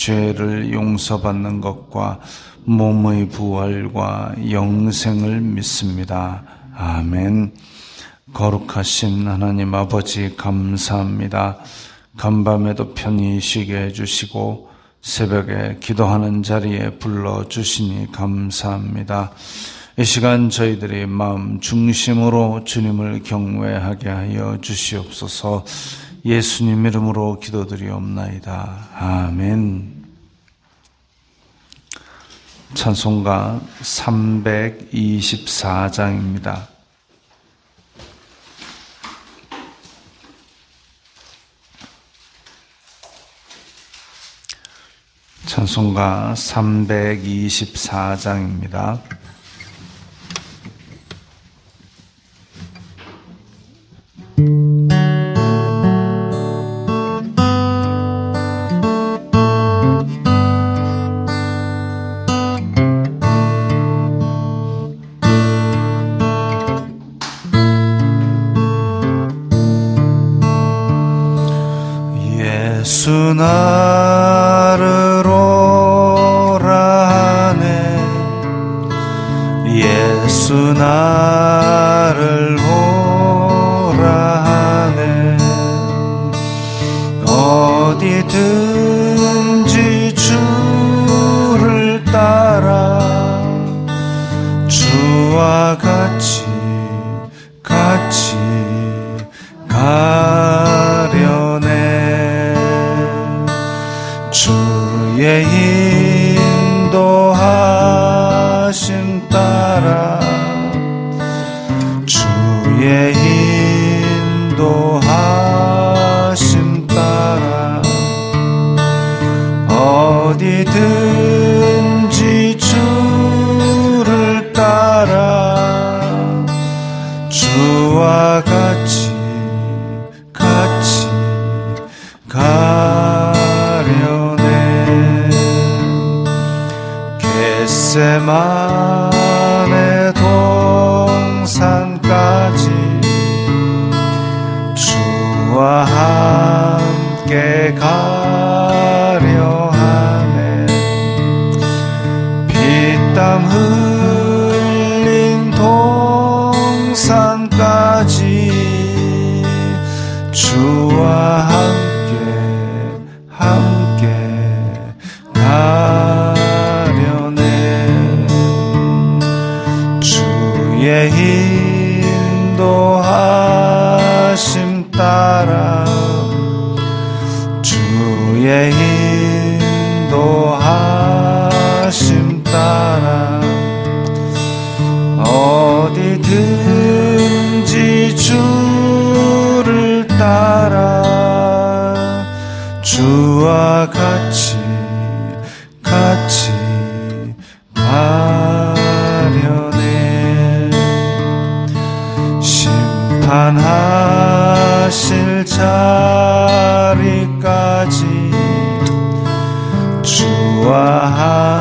죄를 용서받는 것과 몸의 부활과 영생을 믿습니다. 아멘. 거룩하신 하나님 아버지 감사합니다. 간밤에도 편히 쉬게 해주시고 새벽에 기도하는 자리에 불러주시니 감사합니다. 이 시간 저희들이 마음 중심으로 주님을 경외하게 하여 주시옵소서 예수님 이름으로 기도드리옵나이다. 아멘. 찬송가 324장입니다. 찬송가 324장입니다. 어디든지 주를 따라 주와 같이 주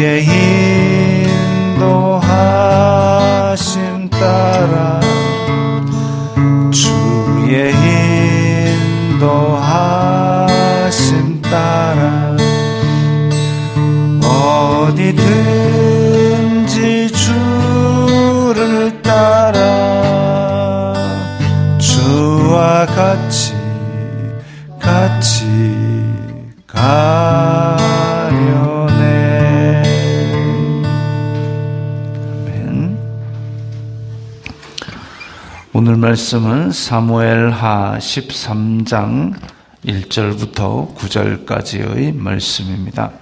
주의 인도하심 따라 말씀은 사무엘하 13장 1절부터 9절까지의 말씀입니다.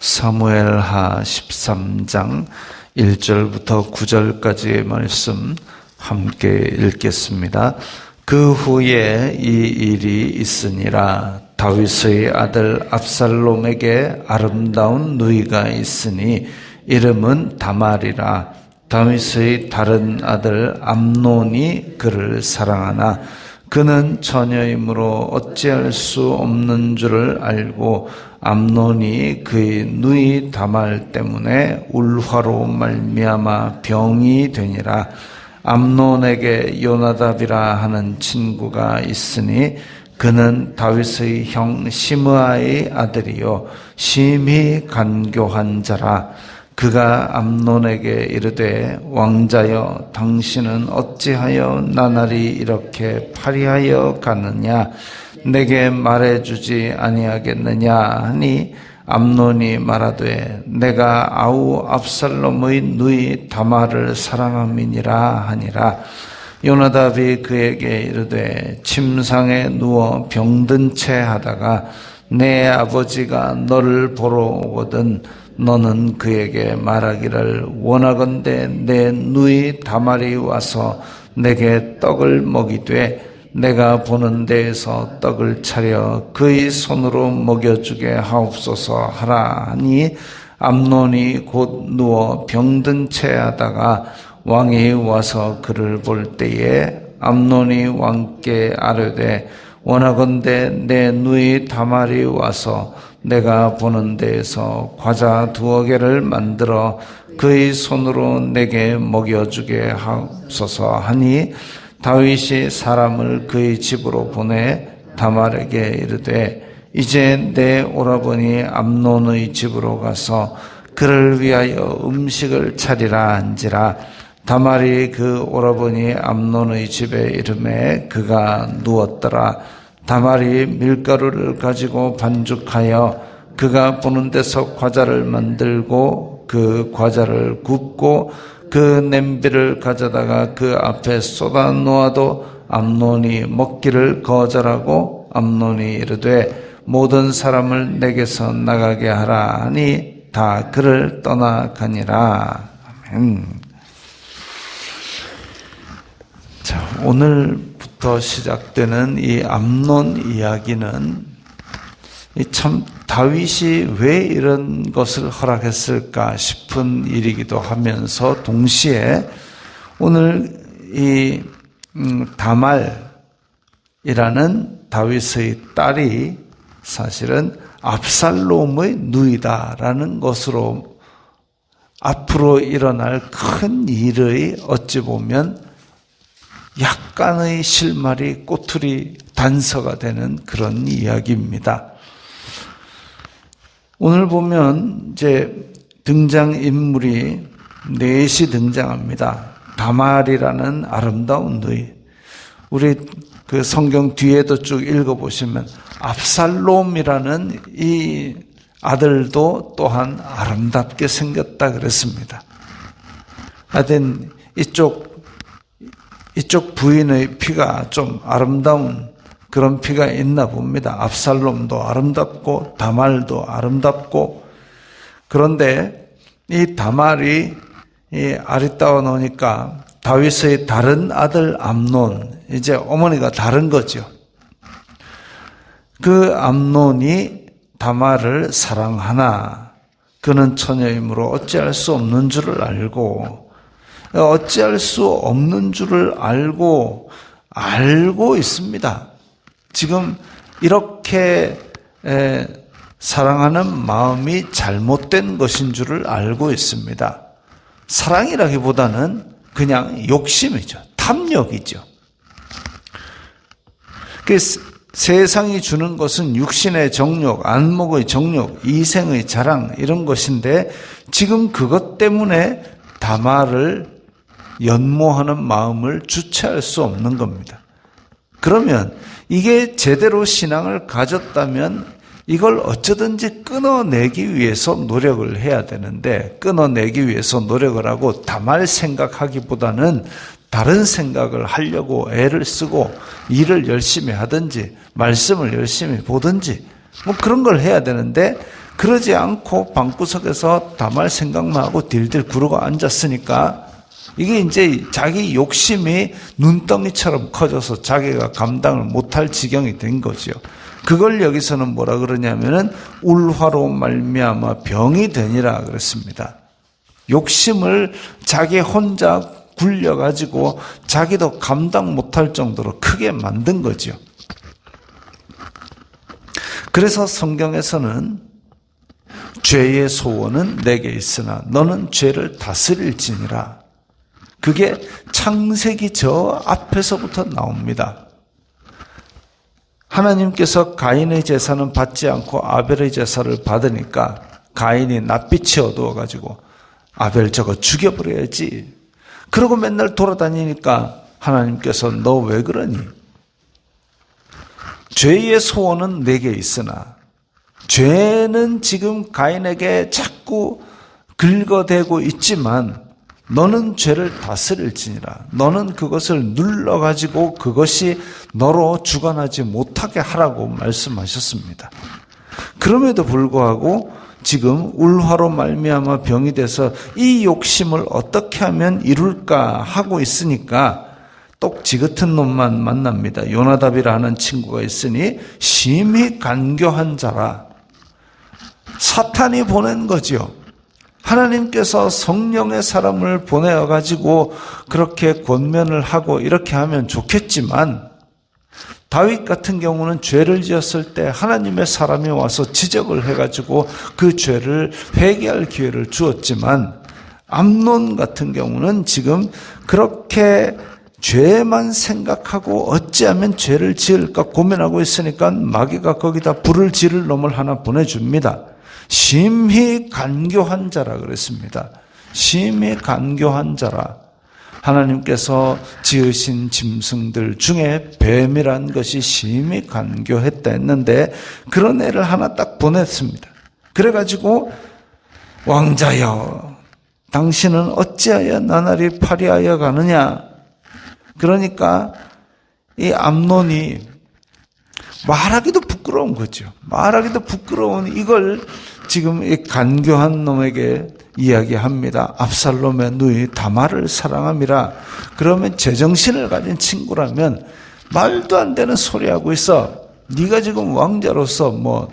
사무엘하 13장 1절부터 9절까지의 말씀 함께 읽겠습니다. 그 후에 이 일이 있으니라. 다윗의 아들 압살롬에게 아름다운 누이가 있으니 이름은 다말이라. 다윗의 다른 아들 암논이 그를 사랑하나 그는 처녀이므로 어찌할 수 없는 줄을 알고 암논이 그의 누이 다말 때문에 울화로 말미암아 병이 되니라 암논에게 요나답이라 하는 친구가 있으니 그는 다윗의 형 시므아의 아들이요 심히 간교한 자라. 그가 암논에게 이르되 왕자여 당신은 어찌하여 나날이 이렇게 파리하여 가느냐? 내게 말해 주지 아니하겠느냐? 하니 암논이 말하되 내가 아우 압살롬의 누이 다말을 사랑함이니라 하니라. 요나답이 그에게 이르되 침상에 누워 병든 채 하다가 내 아버지가 너를 보러 오거든 너는 그에게 말하기를 원하건대 내 누이 다말이 와서 내게 떡을 먹이되 내가 보는 데에서 떡을 차려 그의 손으로 먹여주게 하옵소서 하라 하니 암논이 곧 누워 병든 채 하다가 왕이 와서 그를 볼 때에 암논이 왕께 아뢰되 원하건대 내 누이 다말이 와서 내가 보는 데에서 과자 두어 개를 만들어 그의 손으로 내게 먹여주게 하옵소서 하니 다윗이 사람을 그의 집으로 보내 다말에게 이르되 이제 내 오라버니 암논의 집으로 가서 그를 위하여 음식을 차리라 한지라. 다말이 그 오라버니 암논의 집에 이름에 그가 누웠더라. 다말이 밀가루를 가지고 반죽하여 그가 보는 데서 과자를 만들고 그 과자를 굽고 그 냄비를 가져다가 그 앞에 쏟아 놓아도 암논이 먹기를 거절하고 암논이 이르되 모든 사람을 내게서 나가게 하라 하니 다 그를 떠나가니라 아멘. 자 오늘부터 시작되는 이 암논 이야기는 참 다윗이 왜 이런 것을 허락했을까 싶은 일이기도 하면서 동시에 오늘 이 음, 다말이라는 다윗의 딸이 사실은 압살롬의 누이다라는 것으로 앞으로 일어날 큰 일의 어찌 보면 약간의 실말이 꼬투리 단서가 되는 그런 이야기입니다. 오늘 보면 이제 등장 인물이 넷이 등장합니다. 다말이라는 아름다운 누이. 우리 그 성경 뒤에도 쭉 읽어보시면 압살롬이라는 이 아들도 또한 아름답게 생겼다 그랬습니다. 하여튼 이쪽 이쪽 부인의 피가 좀 아름다운 그런 피가 있나 봅니다. 압살롬도 아름답고 다말도 아름답고 그런데 이 다말이 이 아리따워 놓으니까 다윗의 다른 아들 암논 이제 어머니가 다른 거죠. 그 암논이 다말을 사랑하나 그는 처녀이므로 어찌할 수 없는 줄을 알고 어찌할 수 없는 줄을 알고 알고 있습니다. 지금 이렇게 사랑하는 마음이 잘못된 것인 줄을 알고 있습니다. 사랑이라기보다는 그냥 욕심이죠. 탐욕이죠. 그 세상이 주는 것은 육신의 정욕, 안목의 정욕, 이생의 자랑 이런 것인데 지금 그것 때문에 다마를 연모하는 마음을 주체할 수 없는 겁니다. 그러면 이게 제대로 신앙을 가졌다면 이걸 어쩌든지 끊어내기 위해서 노력을 해야 되는데 끊어내기 위해서 노력을 하고 다말 생각하기보다는 다른 생각을 하려고 애를 쓰고 일을 열심히 하든지 말씀을 열심히 보든지 뭐 그런 걸 해야 되는데 그러지 않고 방구석에서 다말 생각만 하고 딜딜 구르고 앉았으니까 이게 이제 자기 욕심이 눈덩이처럼 커져서 자기가 감당을 못할 지경이 된 거죠. 그걸 여기서는 뭐라 그러냐면은 울화로 말미암아 병이 되니라 그랬습니다. 욕심을 자기 혼자 굴려 가지고 자기도 감당 못할 정도로 크게 만든 거죠. 그래서 성경에서는 죄의 소원은 내게 있으나 너는 죄를 다스릴지니라. 그게 창세기 저 앞에서부터 나옵니다. 하나님께서 가인의 제사는 받지 않고 아벨의 제사를 받으니까 가인이 낯빛이 어두워 가지고 아벨 저거 죽여버려야지. 그러고 맨날 돌아다니니까 하나님께서 너 왜 그러니? 죄의 소원은 내게 있으나 죄는 지금 가인에게 자꾸 긁어대고 있지만 너는 죄를 다스릴지니라. 너는 그것을 눌러가지고 그것이 너로 주관하지 못하게 하라고 말씀하셨습니다. 그럼에도 불구하고 지금 울화로 말미암아 병이 돼서 이 욕심을 어떻게 하면 이룰까 하고 있으니까 똑 지긋은 놈만 만납니다. 요나답이라 하는 친구가 있으니 심히 간교한 자라. 사탄이 보낸 거지요. 하나님께서 성령의 사람을 보내어 가지고 그렇게 권면을 하고 이렇게 하면 좋겠지만 다윗 같은 경우는 죄를 지었을 때 하나님의 사람이 와서 지적을 해 가지고 그 죄를 회개할 기회를 주었지만 암론 같은 경우는 지금 그렇게 죄만 생각하고 어찌하면 죄를 지을까 고민하고 있으니까 마귀가 거기다 불을 지를 놈을 하나 보내줍니다. 심히 간교한 자라 그랬습니다. 심히 간교한 자라. 하나님께서 지으신 짐승들 중에 뱀이란 것이 심히 간교했다 했는데 그런 애를 하나 딱 보냈습니다. 그래가지고 왕자여 당신은 어찌하여 나날이 파리하여 가느냐 그러니까 이 암론이 말하기도 부끄러운 거죠. 말하기도 부끄러운 이걸 지금 이 간교한 놈에게 이야기합니다. 압살롬의 누이 다말을 사랑함이라. 그러면 제정신을 가진 친구라면 말도 안 되는 소리 하고 있어. 네가 지금 왕자로서 뭐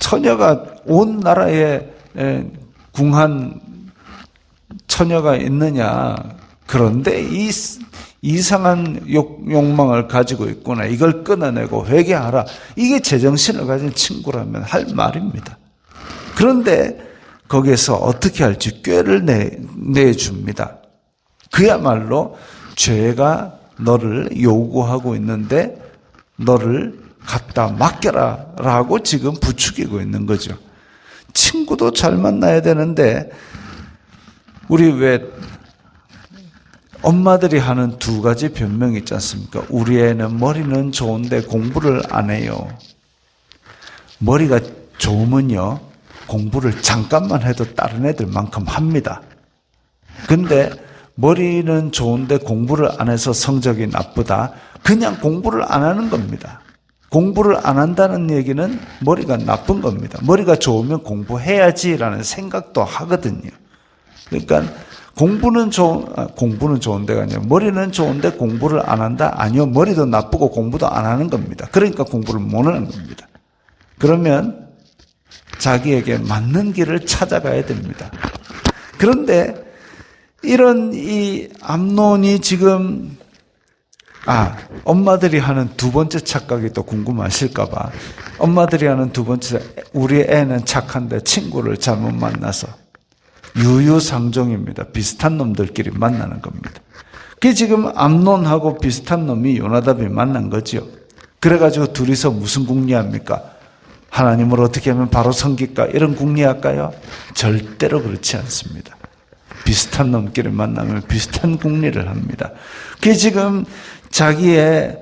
처녀가 온 나라에 궁한 처녀가 있느냐. 그런데 이 이상한 욕, 욕망을 가지고 있구나. 이걸 끊어내고 회개하라. 이게 제정신을 가진 친구라면 할 말입니다. 그런데 거기에서 어떻게 할지 꾀를 내, 내줍니다. 그야말로 죄가 너를 요구하고 있는데 너를 갖다 맡겨라 라고 지금 부추기고 있는 거죠. 친구도 잘 만나야 되는데 우리 왜 엄마들이 하는 두 가지 변명이 있지 않습니까? 우리 애는 머리는 좋은데 공부를 안 해요. 머리가 좋으면요, 공부를 잠깐만 해도 다른 애들만큼 합니다. 근데 머리는 좋은데 공부를 안 해서 성적이 나쁘다. 그냥 공부를 안 하는 겁니다. 공부를 안 한다는 얘기는 머리가 나쁜 겁니다. 머리가 좋으면 공부해야지라는 생각도 하거든요. 그러니까 공부는 좋은 아, 공부는 좋은 데가 아니라 머리는 좋은데 공부를 안 한다? 아니요. 머리도 나쁘고 공부도 안 하는 겁니다. 그러니까 공부를 못 하는 겁니다. 그러면 자기에게 맞는 길을 찾아가야 됩니다. 그런데 이런 이 암론이 지금 아 엄마들이 하는 두 번째 착각이 또 궁금하실까봐 엄마들이 하는 두 번째 우리 애는 착한데 친구를 잘못 만나서 유유상종입니다. 비슷한 놈들끼리 만나는 겁니다. 그게 지금 암론하고 비슷한 놈이 요나답이 만난 거죠. 그래가지고 둘이서 무슨 궁리합니까? 하나님을 어떻게 하면 바로 섬길까? 이런 궁리할까요? 절대로 그렇지 않습니다. 비슷한 놈끼리 만나면 비슷한 궁리를 합니다. 그게 지금 자기의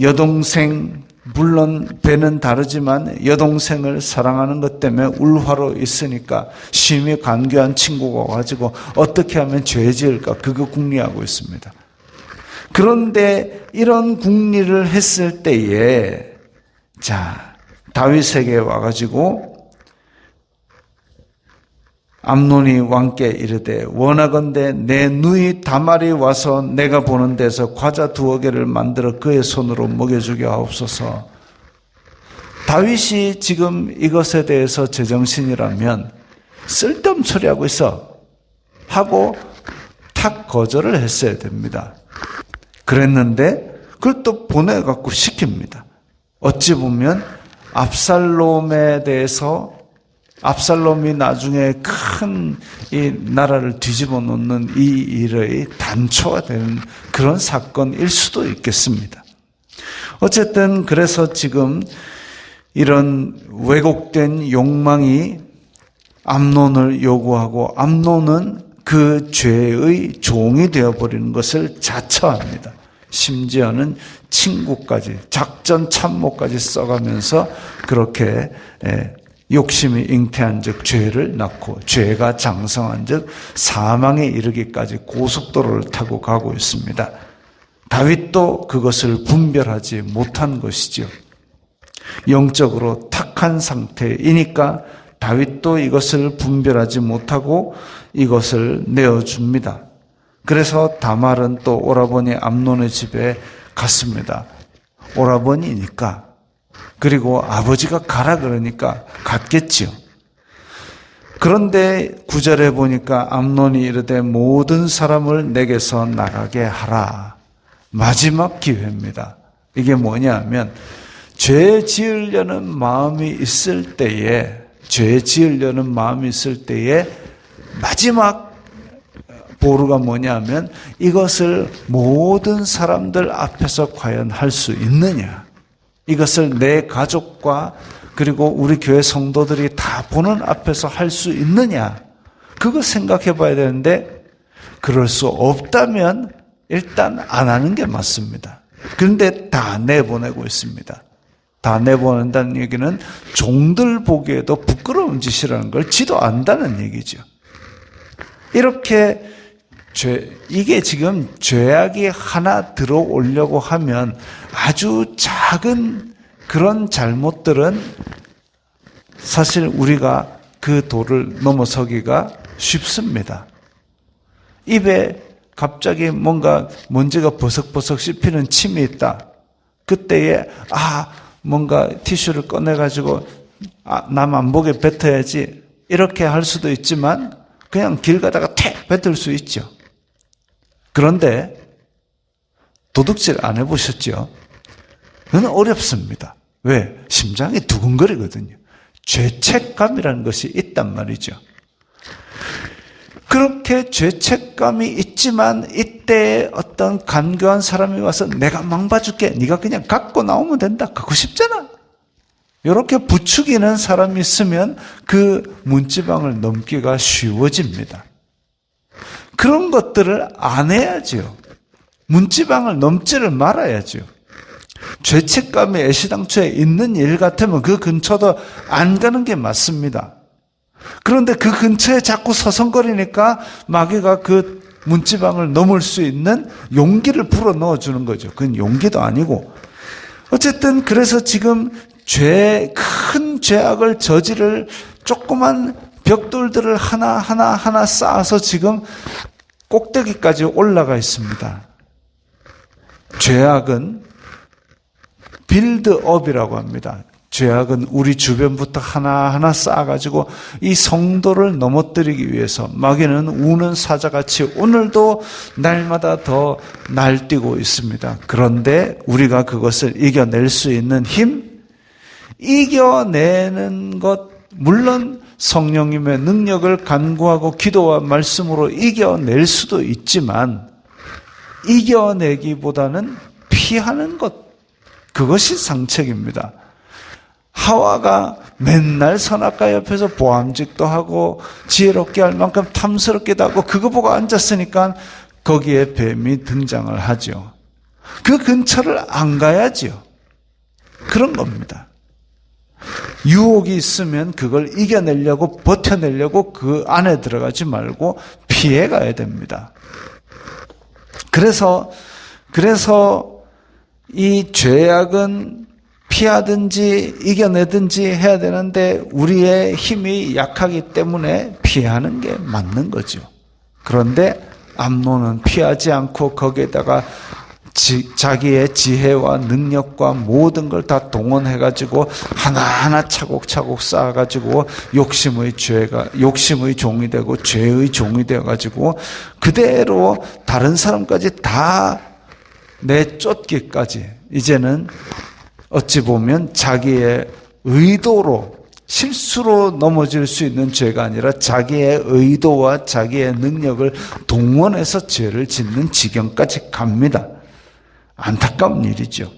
여동생, 물론 배는 다르지만 여동생을 사랑하는 것 때문에 울화로 있으니까 심히 간교한 친구가 가지고 어떻게 하면 죄 지을까 그거 궁리하고 있습니다. 그런데 이런 궁리를 했을 때에 자 다윗에게 와가지고 암론이 왕께 이르되 원하건대 내 누이 다말이 와서 내가 보는 데서 과자 두어 개를 만들어 그의 손으로 먹여주게 하옵소서. 다윗이 지금 이것에 대해서 제정신이라면 쓸데없는 소리하고 있어. 하고 탁 거절을 했어야 됩니다. 그랬는데 그걸 또 보내갖고 시킵니다. 어찌 보면 압살롬에 대해서 압살롬이 나중에 큰 이 나라를 뒤집어 놓는 이 일의 단초가 되는 그런 사건일 수도 있겠습니다. 어쨌든 그래서 지금 이런 왜곡된 욕망이 암론을 요구하고 암론은 그 죄의 종이 되어버리는 것을 자처합니다. 심지어는 친구까지 작전 참모까지 써가면서 그렇게 욕심이 잉태한 즉 죄를 낳고 죄가 장성한 즉 사망에 이르기까지 고속도로를 타고 가고 있습니다. 다윗도 그것을 분별하지 못한 것이죠. 영적으로 탁한 상태이니까 다윗도 이것을 분별하지 못하고 이것을 내어줍니다. 그래서 다말은 또 오라버니 암론의 집에 갔습니다. 오라버니니까 그리고 아버지가 가라 그러니까 갔겠지요. 그런데 구절에 보니까 암론이 이르되 모든 사람을 내게서 나가게 하라. 마지막 기회입니다. 이게 뭐냐면 죄 지으려는 마음이 있을 때에 죄 지으려는 마음이 있을 때에 마지막 보루가 뭐냐면 이것을 모든 사람들 앞에서 과연 할 수 있느냐. 이것을 내 가족과 그리고 우리 교회 성도들이 다 보는 앞에서 할 수 있느냐? 그거 생각해 봐야 되는데, 그럴 수 없다면 일단 안 하는 게 맞습니다. 그런데 다 내보내고 있습니다. 다 내보낸다는 얘기는 종들 보기에도 부끄러운 짓이라는 걸 지도 안다는 얘기죠. 이렇게 죄, 이게 지금 죄악이 하나 들어오려고 하면 아주 작은 그런 잘못들은 사실 우리가 그 도를 넘어서기가 쉽습니다. 입에 갑자기 뭔가 먼지가 버석버석 씹히는 침이 있다. 그때에 아 뭔가 티슈를 꺼내가지고 아, 남안 보게 뱉어야지 이렇게 할 수도 있지만 그냥 길 가다가 택 뱉을 수 있죠. 그런데 도둑질 안 해보셨죠? 그건 어렵습니다. 왜? 심장이 두근거리거든요. 죄책감이라는 것이 있단 말이죠. 그렇게 죄책감이 있지만 이때 어떤 간교한 사람이 와서 내가 망봐줄게. 네가 그냥 갖고 나오면 된다. 그거 쉽잖아. 이렇게 부추기는 사람이 있으면 그 문지방을 넘기가 쉬워집니다. 그런 것들을 안 해야지요. 문지방을 넘지를 말아야죠. 죄책감이 애시당초에 있는 일 같으면 그 근처도 안 가는 게 맞습니다. 그런데 그 근처에 자꾸 서성거리니까 마귀가 그 문지방을 넘을 수 있는 용기를 불어 넣어 주는 거죠. 그건 용기도 아니고. 어쨌든 그래서 지금 죄, 큰 죄악을 저지를 조그만 벽돌들을 하나하나 하나 쌓아서 지금 꼭대기까지 올라가 있습니다. 죄악은 빌드업이라고 합니다. 죄악은 우리 주변부터 하나하나 쌓아가지고 이 성도를 넘어뜨리기 위해서 마귀는 우는 사자같이 오늘도 날마다 더 날뛰고 있습니다. 그런데 우리가 그것을 이겨낼 수 있는 힘? 이겨내는 것, 물론 성령님의 능력을 간구하고 기도와 말씀으로 이겨낼 수도 있지만 이겨내기보다는 피하는 것, 그것이 상책입니다. 하와가 맨날 선악과 옆에서 보암직도 하고 지혜롭게 할 만큼 탐스럽게도 하고 그거 보고 앉았으니까 거기에 뱀이 등장을 하죠. 그 근처를 안 가야지요. 그런 겁니다. 유혹이 있으면 그걸 이겨내려고 버텨내려고 그 안에 들어가지 말고 피해 가야 됩니다. 그래서 그래서 이 죄악은 피하든지 이겨내든지 해야 되는데 우리의 힘이 약하기 때문에 피하는 게 맞는 거죠. 그런데 암노는 피하지 않고 거기에다가 지, 자기의 지혜와 능력과 모든 걸 다 동원해가지고 하나하나 차곡차곡 쌓아가지고 욕심의 죄가, 욕심의 종이 되고 죄의 종이 되어가지고 그대로 다른 사람까지 다 내쫓기까지 이제는 어찌 보면 자기의 의도로 실수로 넘어질 수 있는 죄가 아니라 자기의 의도와 자기의 능력을 동원해서 죄를 짓는 지경까지 갑니다. 안타까운 일이죠.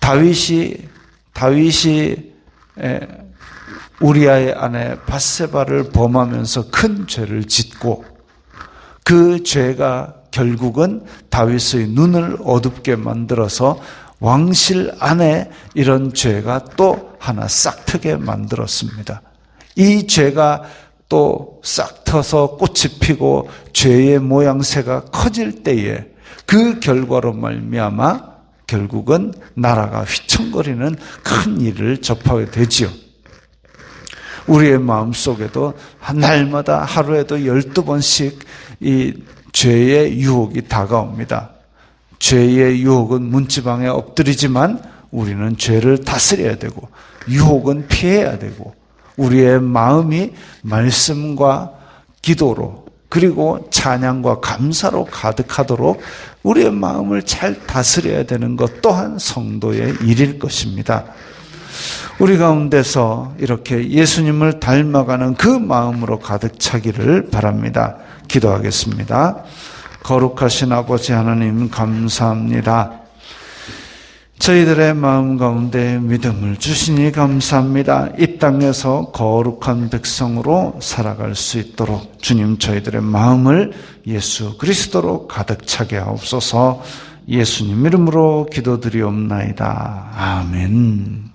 다윗이 다윗이 우리아의 아내 바세바를 범하면서 큰 죄를 짓고 그 죄가 결국은 다윗의 눈을 어둡게 만들어서 왕실 안에 이런 죄가 또 하나 싹트게 만들었습니다. 이 죄가 또 싹 터서 꽃이 피고 죄의 모양새가 커질 때에 그 결과로 말미암아 결국은 나라가 휘청거리는 큰 일을 접하게 되지요. 우리의 마음 속에도 날마다 하루에도 열두 번씩 이 죄의 유혹이 다가옵니다. 죄의 유혹은 문지방에 엎드리지만 우리는 죄를 다스려야 되고 유혹은 피해야 되고 우리의 마음이 말씀과 기도로 그리고 찬양과 감사로 가득하도록 우리의 마음을 잘 다스려야 되는 것 또한 성도의 일일 것입니다. 우리 가운데서 이렇게 예수님을 닮아가는 그 마음으로 가득 차기를 바랍니다. 기도하겠습니다. 거룩하신 아버지 하나님 감사합니다. 저희들의 마음 가운데 믿음을 주시니 감사합니다. 이 땅에서 거룩한 백성으로 살아갈 수 있도록 주님 저희들의 마음을 예수 그리스도로 가득 차게 하옵소서 예수님 이름으로 기도드리옵나이다. 아멘.